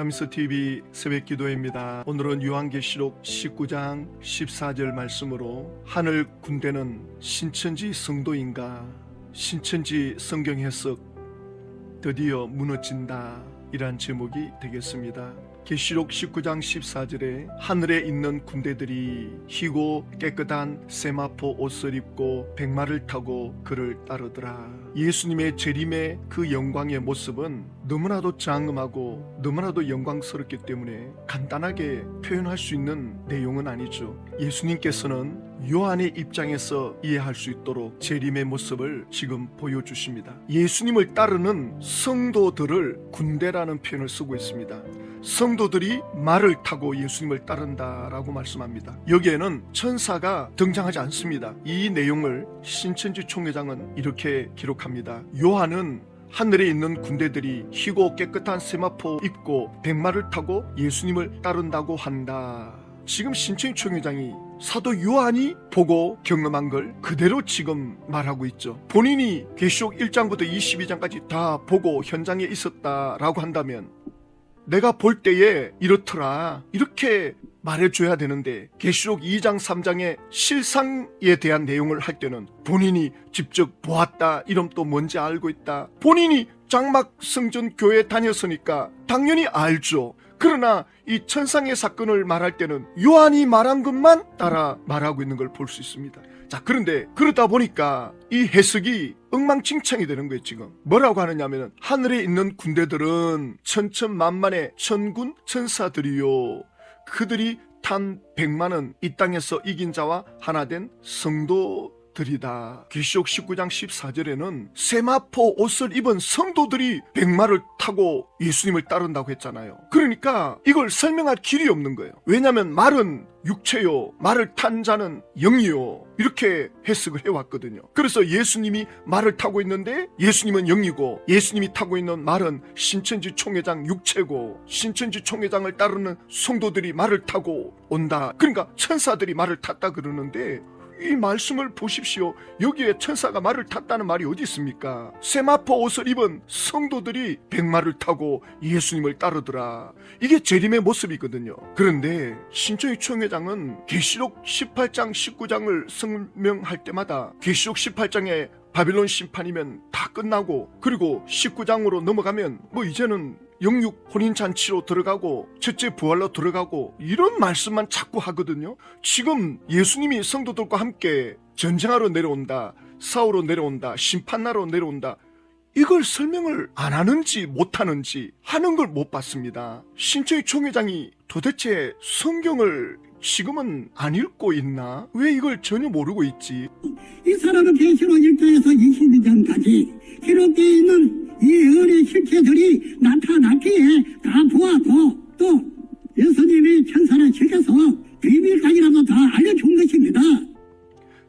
라미스 TV 새벽 기도입니다. 오늘은 요한계시록 19장 14절 말씀으로 하늘 군대는 신천지 성도인가 신천지 성경 해석 드디어 무너진다 이란 제목이 되겠습니다. 계시록 19장 14절에 하늘에 있는 군대들이 희고 깨끗한 세마포 옷을 입고 백마를 타고 그를 따르더라. 예수님의 재림의 그 영광의 모습은 너무나도 장엄하고 너무나도 영광스럽기 때문에 간단하게 표현할 수 있는 내용은 아니죠. 예수님께서는 요한의 입장에서 이해할 수 있도록 재림의 모습을 지금 보여주십니다. 예수님을 따르는 성도들을 군대라는 표현을 쓰고 있습니다. 성도들이 말을 타고 예수님을 따른다라고 말씀합니다. 여기에는 천사가 등장하지 않습니다. 이 내용을 신천지 총회장은 이렇게 기록합니다. 요한은 하늘에 있는 군대들이 희고 깨끗한 세마포 입고 백마를 타고 예수님을 따른다고 한다. 지금 신천지 총회장이 사도 요한이 보고 경험한 걸 그대로 지금 말하고 있죠. 본인이 계시록 1장부터 22장까지 다 보고 현장에 있었다라고 한다면 내가 볼 때에 이렇더라. 이렇게 말해줘야 되는데 계시록 2장 3장의 실상에 대한 내용을 할 때는 본인이 직접 보았다. 이름 또 뭔지 알고 있다. 본인이 장막 성전 교회 다녔으니까 당연히 알죠. 그러나 이 천상의 사건을 말할 때는 요한이 말한 것만 따라 말하고 있는 걸 볼 수 있습니다 자 그런데 그러다 보니까 이 해석이 엉망진창이 되는 거예요 지금. 뭐라고 하느냐면은 하늘에 있는 군대들은 천천만만의 천군 천사들이요. 그들이 탄 백만은 이 땅에서 이긴 자와 하나 된 성도 들이다. 계시록 19장 14절에는 세마포 옷을 입은 성도들이 백마를 타고 예수님을 따른다고 했잖아요. 그러니까 이걸 설명할 길이 없는 거예요. 왜냐하면 말은 육체요, 말을 탄 자는 영이요. 이렇게 해석을 해왔거든요. 그래서 예수님이 말을 타고 있는데 예수님은 영이고 예수님이 타고 있는 말은 신천지 총회장 육체고 신천지 총회장을 따르는 성도들이 말을 타고 온다. 그러니까 천사들이 말을 탔다 그러는데 이 말씀을 보십시오. 여기에 천사가 말을 탔다는 말이 어디 있습니까? 세마포 옷을 입은 성도들이 백마를 타고 예수님을 따르더라. 이게 재림의 모습이거든요. 그런데 신천지 총회장은 계시록 18장 19장을 설명할 때마다 계시록 18장에 바빌론 심판이면 다 끝나고 그리고 19장으로 넘어가면 뭐 이제는 영육 혼인 잔치로 들어가고 첫째 부활로 들어가고 이런 말씀만 자꾸 하거든요. 지금 예수님이 성도들과 함께 전쟁하러 내려온다. 싸우러 내려온다. 심판하러 내려온다. 이걸 설명을 안 하는지 못 하는지 하는 걸 못 봤습니다. 신천지 총회장이 도대체 성경을 지금은 안 읽고 있나? 왜 이걸 전혀 모르고 있지? 이 사람은 계시록 1장에서 22장까지 기록되어 있는 이 은의 실체들이 나타났기에 다 보았고 또 예수님이 천사를 죽여서 비밀까지라도 다 알려준 것입니다.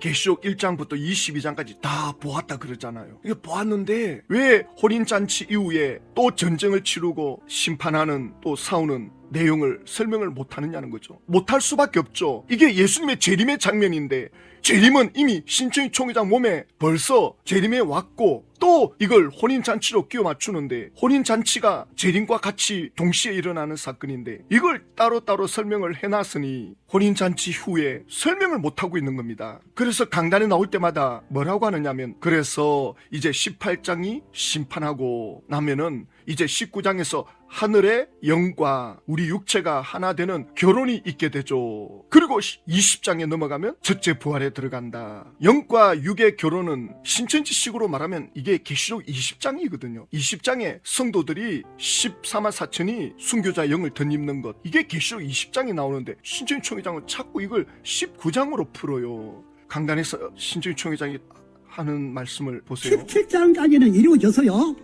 계시록 1장부터 22장까지 다 보았다 그러잖아요. 이거 보았는데 왜 혼인잔치 이후에 또 전쟁을 치르고 심판하는 또 싸우는 내용을 설명을 못하느냐는 거죠. 못할 수밖에 없죠. 이게 예수님의 재림의 장면인데 재림은 이미 신천지 총회장 몸에 벌써 재림에 왔고 또 이걸 혼인잔치로 끼워 맞추는데 혼인잔치가 재림과 같이 동시에 일어나는 사건인데 이걸 따로따로 설명을 해놨으니 혼인잔치 후에 설명을 못하고 있는 겁니다. 그래서 강단에 나올 때마다 뭐라고 하느냐면 그래서 이제 18장이 심판하고 나면은 이제 19장에서 하늘의 영과 우리 육체가 하나 되는 결혼이 있게 되죠. 그리고 20장에 넘어가면 첫째 부활 에 들어간다. 영과 육의 결혼은 신천지식으로 말하면 이게 계시록 20장이거든요. 20장에 성도들이 14만 4천이 순교자 영을 덧입는 것. 이게 계시록 20장이 나오는데 신천지 총회장은 자꾸 이걸 19장으로 풀어요. 강단에서 신천지 총회장이 하는 말씀을 보세요. 17장까지는 이루어져서요.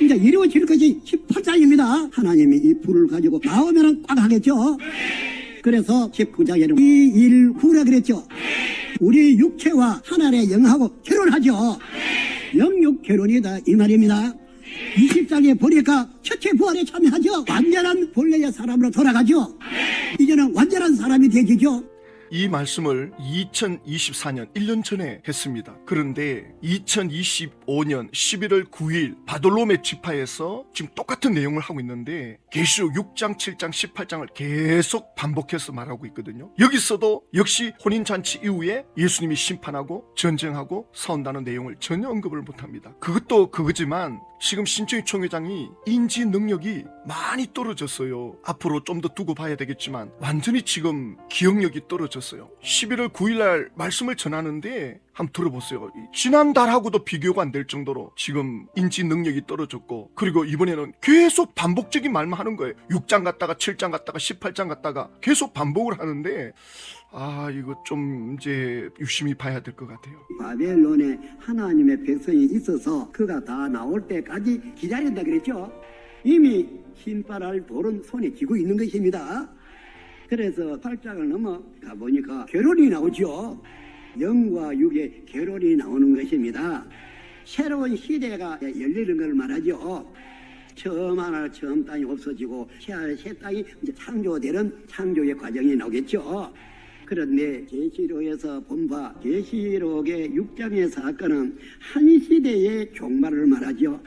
이제 이루어질 것이 18장입니다. 하나님이 이 불을 가지고 나오면 꽉 하겠죠. 그래서 19장에는 이 일 후라 그랬죠. 우리 육체와 하나의 영하고 결혼하죠. 영육 결혼이다 이 말입니다. 20장에 보니까 첫째 부활에 참여하죠. 완전한 본래의 사람으로 돌아가죠. 이제는 완전한 사람이 되지죠. 이 말씀을 2024년 1년 전에 했습니다. 그런데 2025년 11월 9일 바돌롬의 지파에서 지금 똑같은 내용을 하고 있는데 계시록 6장, 7장, 18장을 계속 반복해서 말하고 있거든요. 여기서도 역시 혼인 잔치 이후에 예수님이 심판하고 전쟁하고 싸운다는 내용을 전혀 언급을 못 합니다. 그것도 그거지만 지금 신청희 총회장이 인지 능력이 많이 떨어졌어요. 앞으로 좀 더 두고 봐야 되겠지만 완전히 지금 기억력이 떨어 졌어요. 11월 9일날 말씀을 전하는데 한번 들어보세요. 이 지난달하고도 비교가 안 될 정도로 지금 인지 능력이 떨어졌고 그리고 이번에는 계속 반복적인 말만 하는 거예요. 6장 갔다가 7장 갔다가 18장 갔다가 계속 반복을 하는데 아 이거 좀 이제 유심히 봐야 될 것 같아요. 바벨론에 하나님의 백성이 있어서 그가 다 나올 때까지 기다린다 그랬죠. 이미 신발할 돌은 손에 쥐고 있는 것입니다. 그래서 팔장을 넘어가 보니까 결혼이 나오죠. 영과 육의 결혼이 나오는 것입니다. 새로운 시대가 열리는 걸 말하죠. 처음 하나 처음 땅이 없어지고 새, 새 땅이 이제 창조되는 창조의 과정이 나오겠죠. 그런데 계시록에서 본바 계시록의 6장의 사건은 한 시대의 종말을 말하죠.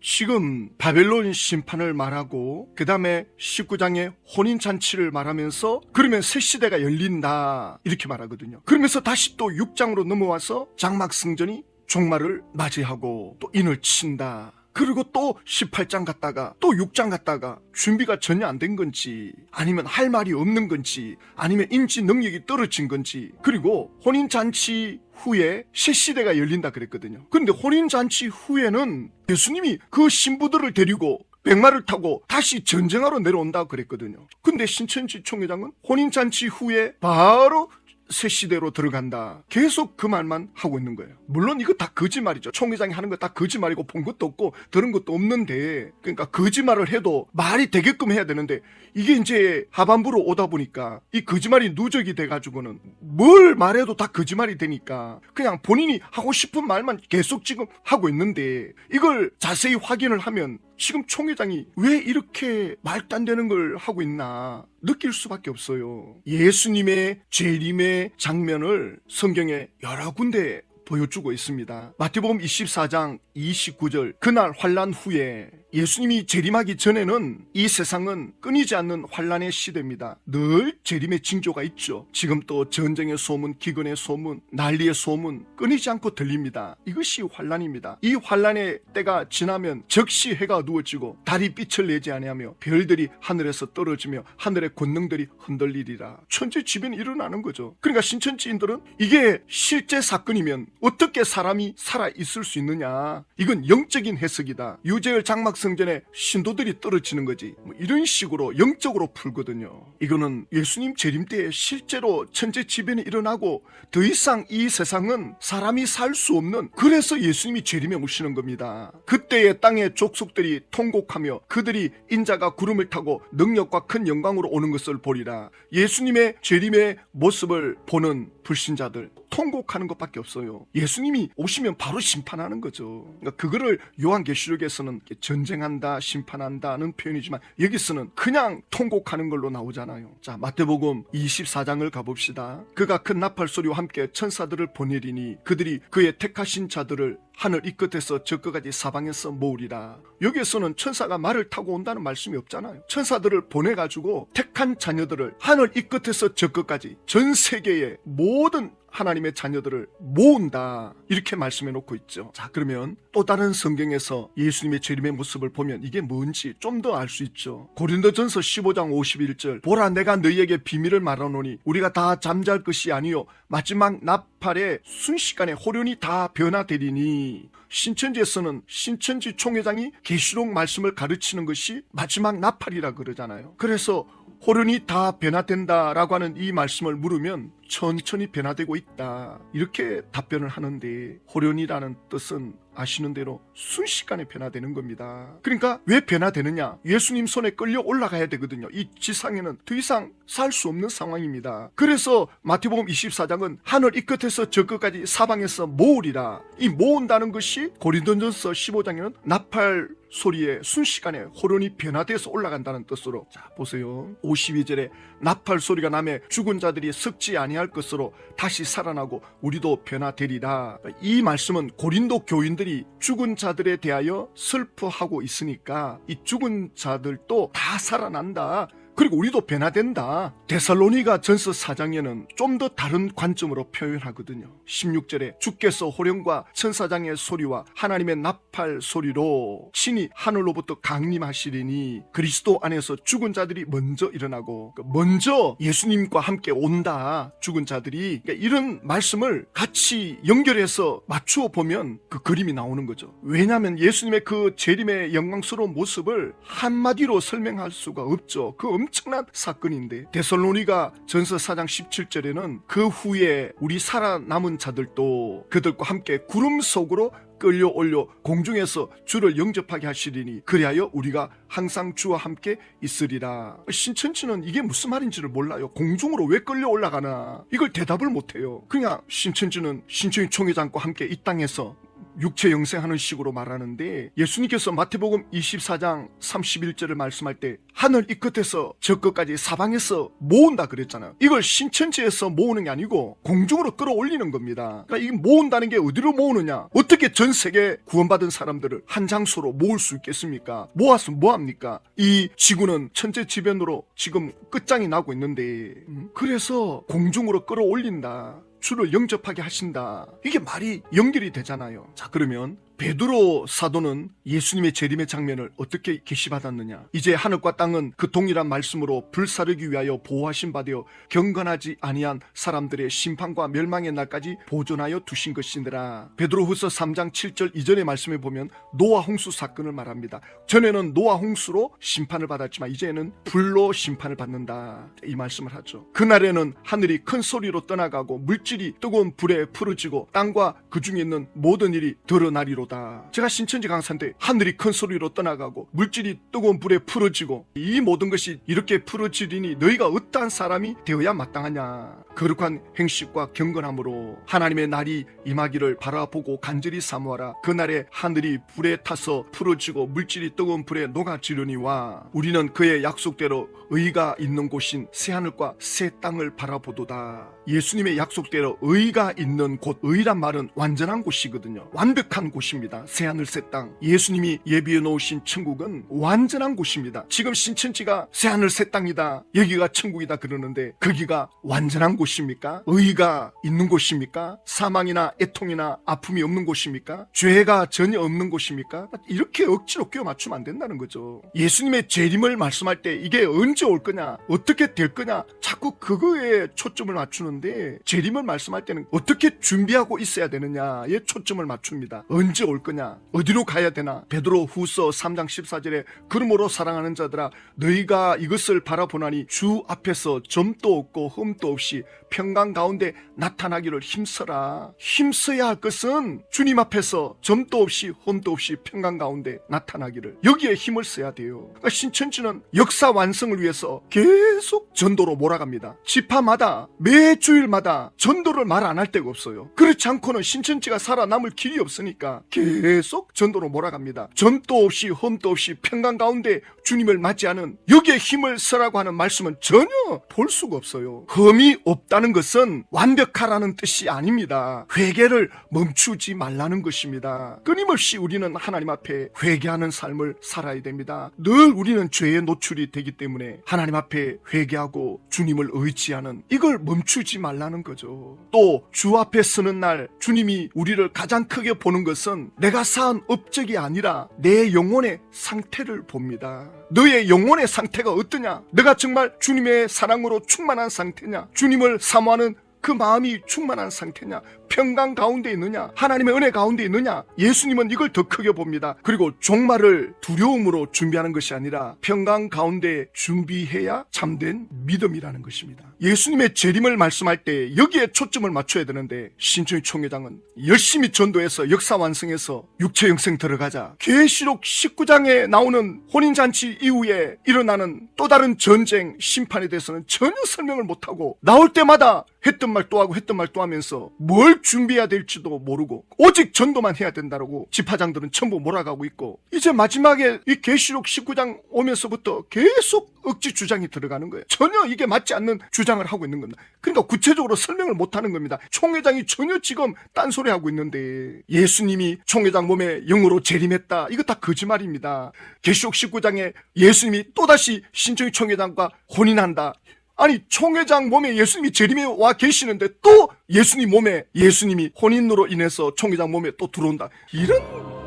지금 바벨론 심판을 말하고 그 다음에 19장에 혼인잔치를 말하면서 그러면 새 시대가 열린다 이렇게 말하거든요. 그러면서 다시 또 6장으로 넘어와서 장막 승전이 종말을 맞이하고 또 인을 친다. 그리고 또 18장 갔다가 또 6장 갔다가 준비가 전혀 안 된 건지 아니면 할 말이 없는 건지 아니면 인지 능력이 떨어진 건지 그리고 혼인잔치 후에 새 시대가 열린다 그랬거든요. 근데 혼인잔치 후에는 예수님이 그 신부들을 데리고 백마를 타고 다시 전쟁하러 내려온다 그랬거든요. 근데 신천지 총회장은 혼인잔치 후에 바로 새 시대로 들어간다. 계속 그 말만 하고 있는 거예요. 물론 이거 다 거짓말이죠. 총 회장이 하는 거 다 거짓말이고 본 것도 없고 들은 것도 없는데 그러니까 거짓말을 해도 말이 되게끔 해야 되는데 이게 이제 하반부로 오다 보니까 이 거짓말이 누적이 돼가지고는 뭘 말해도 다 거짓말이 되니까 그냥 본인이 하고 싶은 말만 계속 지금 하고 있는데 이걸 자세히 확인을 하면 지금 총 회장이 왜 이렇게 말도 안 되는 걸 하고 있나 느낄 수밖에 없어요. 예수님의 재림의 장면을 성경에 여러 군데 보여주고 있습니다. 마태복음 24장 29절 그날 환란 후에 예수님이 재림하기 전에는 이 세상은 끊이지 않는 환란의 시대입니다. 늘 재림의 징조가 있죠. 지금 또 전쟁의 소문, 기근의 소문, 난리의 소문 끊이지 않고 들립니다. 이것이 환란입니다. 이 환란의 때가 지나면 적시 해가 누워지고 달이 빛을 내지 아니하며 별들이 하늘에서 떨어지며 하늘의 권능들이 흔들리리라. 천재지변이 일어나는 거죠. 그러니까 신천지인들은 이게 실제 사건이면 어떻게 사람이 살아 있을 수 있느냐? 이건 영적인 해석이다. 유재열 장막 성전에 신도들이 떨어지는 거지. 뭐 이런 식으로 영적으로 풀거든요. 이거는 예수님 재림 때에 실제로 천재 지변이 일어나고 더 이상 이 세상은 사람이 살 수 없는 그래서 예수님이 재림에 오시는 겁니다. 그때의 땅의 족속들이 통곡하며 그들이 인자가 구름을 타고 능력과 큰 영광으로 오는 것을 보리라. 예수님의 재림의 모습을 보는 불신자들 통곡하는 것밖에 없어요. 예수님이 오시면 바로 심판하는 거죠. 그러니까 그거를 요한계시록에서는 전쟁한다, 심판한다는 표현이지만 여기서는 그냥 통곡하는 걸로 나오잖아요. 자, 마태복음 24장을 가봅시다. 그가 큰 나팔 소리와 함께 천사들을 보내리니 그들이 그의 택하신 자들을 하늘 이 끝에서 저 끝까지 사방에서 모으리라. 여기에서는 천사가 말을 타고 온다는 말씀이 없잖아요. 천사들을 보내가지고 택한 자녀들을 하늘 이 끝에서 저 끝까지 전 세계의 모든 하나님의 자녀들을 모은다. 이렇게 말씀해 놓고 있죠. 자, 그러면 또 다른 성경에서 예수님의 재림의 모습을 보면 이게 뭔지 좀 더 알 수 있죠. 고린도전서 15장 51절. 보라 내가 너희에게 비밀을 말하노니 우리가 다 잠잘 것이 아니요 마지막 나팔에 순식간에 호련이 다 변화되리니 신천지에서는 신천지 총회장이 계시록 말씀을 가르치는 것이 마지막 나팔이라 그러잖아요. 그래서 호련이 다 변화된다라고 하는 이 말씀을 물으면 천천히 변화되고 있다. 이렇게 답변을 하는데 호련이라는 뜻은 아시는 대로 순식간에 변화되는 겁니다. 그러니까 왜 변화되느냐? 예수님 손에 끌려 올라가야 되거든요. 이 지상에는 더 이상 살 수 없는 상황입니다. 그래서 마태복음 24장은 하늘 이 끝에서 저 끝까지 사방에서 모으리라. 이 모은다는 것이 고린도전서 15장에는 나팔 소리에 순식간에 호련이 변화돼서 올라간다는 뜻으로 자 보세요 52절에 나팔 소리가 남에 죽은 자들이 썩지 아니 할 것으로 다시 살아나고 우리도 변화되리라. 이 말씀은 고린도 교인들이 죽은 자들에 대하여 슬퍼하고 있으니까 이 죽은 자들도 다 살아난다 그리고 우리도 변화된다. 데살로니가 전서 4장에는 좀 더 다른 관점으로 표현하거든요. 16절에 주께서 호령과 천사장의 소리와 하나님의 나팔 소리로 신이 하늘로부터 강림하시리니 그리스도 안에서 죽은 자들이 먼저 일어나고 그 먼저 예수님과 함께 온다. 죽은 자들이 그러니까 이런 말씀을 같이 연결해서 맞추어 보면 그 그림이 나오는 거죠. 왜냐하면 예수님의 그 재림의 영광스러운 모습을 한마디로 설명할 수가 없죠. 그 엄청난 사건인데 데살로니가 전서 4장 17절에는 그 후에 우리 살아남은 자들도 그들과 함께 구름 속으로 끌려 올려 공중에서 주를 영접하게 하시리니 그리하여 우리가 항상 주와 함께 있으리라. 신천지는 이게 무슨 말인지를 몰라요. 공중으로 왜 끌려 올라가나? 이걸 대답을 못해요. 그냥 신천지는 신천지 총회장과 함께 이 땅에서 육체 영생하는 식으로 말하는데 예수님께서 마태복음 24장 31절을 말씀할 때 하늘 이 끝에서 저 끝까지 사방에서 모은다 그랬잖아요. 이걸 신천지에서 모으는 게 아니고 공중으로 끌어올리는 겁니다. 그러니까 이 모은다는 게 어디로 모으느냐? 어떻게 전 세계 구원받은 사람들을 한 장소로 모을 수 있겠습니까? 모아서 뭐 합니까? 이 지구는 천재 지변으로 지금 끝장이 나고 있는데 음, 그래서 공중으로 끌어올린다. 주를 영접하게 하신다. 이게 말이 연결이 되잖아요. 자, 그러면 베드로 사도는 예수님의 재림의 장면을 어떻게 계시받았느냐? 이제 하늘과 땅은 그 동일한 말씀으로 불사르기 위하여 보호하신 바 되어 경건하지 아니한 사람들의 심판과 멸망의 날까지 보존하여 두신 것이니라. 베드로후서 3장 7절 이전의 말씀에 보면 노아 홍수 사건을 말합니다. 전에는 노아 홍수로 심판을 받았지만 이제는 불로 심판을 받는다. 이 말씀을 하죠. 그날에는 하늘이 큰 소리로 떠나가고 물질이 뜨거운 불에 풀어지고 땅과 그 중에 있는 모든 일이 드러나리로 다. 제가 신천지 강사인데 하늘이 큰 소리로 떠나가고 물질이 뜨거운 불에 풀어지고 이 모든 것이 이렇게 풀어지리니 너희가 어떠한 사람이 되어야 마땅하냐. 거룩한 행식과 경건함으로 하나님의 날이 임하기를 바라보고 간절히 사모하라. 그날에 하늘이 불에 타서 풀어지고 물질이 뜨거운 불에 녹아지려니와 우리는 그의 약속대로 의가 있는 곳인 새하늘과 새 땅을 바라보도다. 예수님의 약속대로 의가 있는 곳, 의란 말은 완전한 곳이거든요. 완벽한 곳입니다. 새하늘 새 땅. 예수님이 예비해 놓으신 천국은 완전한 곳입니다. 지금 신천지가 새하늘 새 땅이다. 여기가 천국이다 그러는데 거기가 완전한 곳입니까? 의가 있는 곳입니까? 사망이나 애통이나 아픔이 없는 곳입니까? 죄가 전혀 없는 곳입니까? 이렇게 억지로 끼워 맞추면 안 된다는 거죠. 예수님의 재림을 말씀할 때 이게 언제 올 거냐? 어떻게 될 거냐? 자꾸 그거에 초점을 맞추는 데 재림을 말씀할 때는 어떻게 준비하고 있어야 되느냐에 초점을 맞춥니다. 언제 올 거냐? 어디로 가야 되나? 베드로 후서 3장 14절에 그러므로 사랑하는 자들아 너희가 이것을 바라보나니 주 앞에서 점도 없고 흠도 없이 평강 가운데 나타나기를 힘써라. 힘써야 할 것은 주님 앞에서 점도 없이 흠도 없이 평강 가운데 나타나기를 여기에 힘을 써야 돼요. 그러니까 신천지는 역사 완성을 위해서 계속 전도로 몰아갑니다. 지파마다 매주 일마다 전도를 말 안 할 데가 없어요. 그렇지 않고는 신천지가 살아남을 길이 없으니까 계속 전도로 몰아갑니다. 점도 없이 흠도 없이 평강 가운데 주님을 맞이하는 여기에 힘을 쓰라고 하는 말씀은 전혀 볼 수가 없어요. 흠이 없다는 것은 완벽하라는 뜻이 아닙니다. 회개를 멈추지 말라는 것입니다. 끊임없이 우리는 하나님 앞에 회개하는 삶을 살아야 됩니다. 늘 우리는 죄에 노출이 되기 때문에 하나님 앞에 회개하고 주님을 의지하는 이걸 멈추지 말라는 거죠. 또 주 앞에 서는 날 주님이 우리를 가장 크게 보는 것은 내가 쌓은 업적이 아니라 내 영혼의 상태를 봅니다. 너의 영혼의 상태가 어떠냐? 내가 정말 주님의 사랑으로 충만한 상태냐? 주님을 사모하는 그 마음이 충만한 상태냐? 평강 가운데 있느냐? 하나님의 은혜 가운데 있느냐? 예수님은 이걸 더 크게 봅니다. 그리고 종말을 두려움으로 준비하는 것이 아니라 평강 가운데 준비해야 참된 믿음이라는 것입니다. 예수님의 재림을 말씀할 때 여기에 초점을 맞춰야 되는데 신천지 총회장은 열심히 전도해서 역사 완성해서 육체 영생 들어가자. 계시록 19장에 나오는 혼인잔치 이후에 일어나는 또 다른 전쟁 심판에 대해서는 전혀 설명을 못하고 나올 때마다 했던 말 또 하고 했던 말 또 하면서 뭘뭘 준비해야 될지도 모르고 오직 전도만 해야 된다라고 지파장들은 전부 몰아가고 있고 이제 마지막에 이 계시록 19장 오면서부터 계속 억지 주장이 들어가는 거예요. 전혀 이게 맞지 않는 주장을 하고 있는 겁니다. 그러니까 구체적으로 설명을 못 하는 겁니다. 총회장이 전혀 지금 딴소리 하고 있는데 예수님이 총회장 몸에 영으로 재림했다. 이거 다 거짓말입니다. 계시록 19장에 예수님이 또다시 신청희 총회장과 혼인한다. 아니 총회장 몸에 예수님이 재림해 와 계시는데 또 예수님 몸에 예수님이 혼인으로 인해서 총회장 몸에 또 들어온다. 이런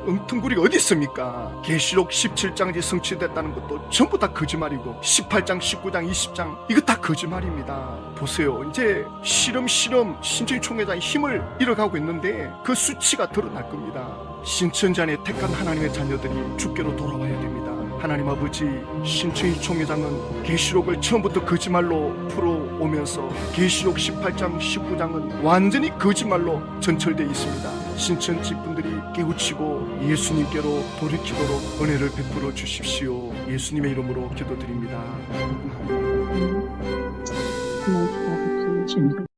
엉뚱구리가 어디 있습니까? 계시록 17장이 성취됐다는 것도 전부 다 거짓말이고 18장, 19장, 20장 이거 다 거짓말입니다. 보세요. 이제 실험 실험 신천지 총회장이 힘을 잃어가고 있는데 그 수치가 드러날 겁니다. 신천지 안에 택한 하나님의 자녀들이 주께로 돌아와야 됩니다. 하나님 아버지 신천지 총회장은 계시록을 처음부터 거짓말로 풀어오면서 계시록 18장 19장은 완전히 거짓말로 전철되어 있습니다. 신천지 분들이 깨우치고 예수님께로 돌이키도록 은혜를 베풀어 주십시오. 예수님의 이름으로 기도드립니다.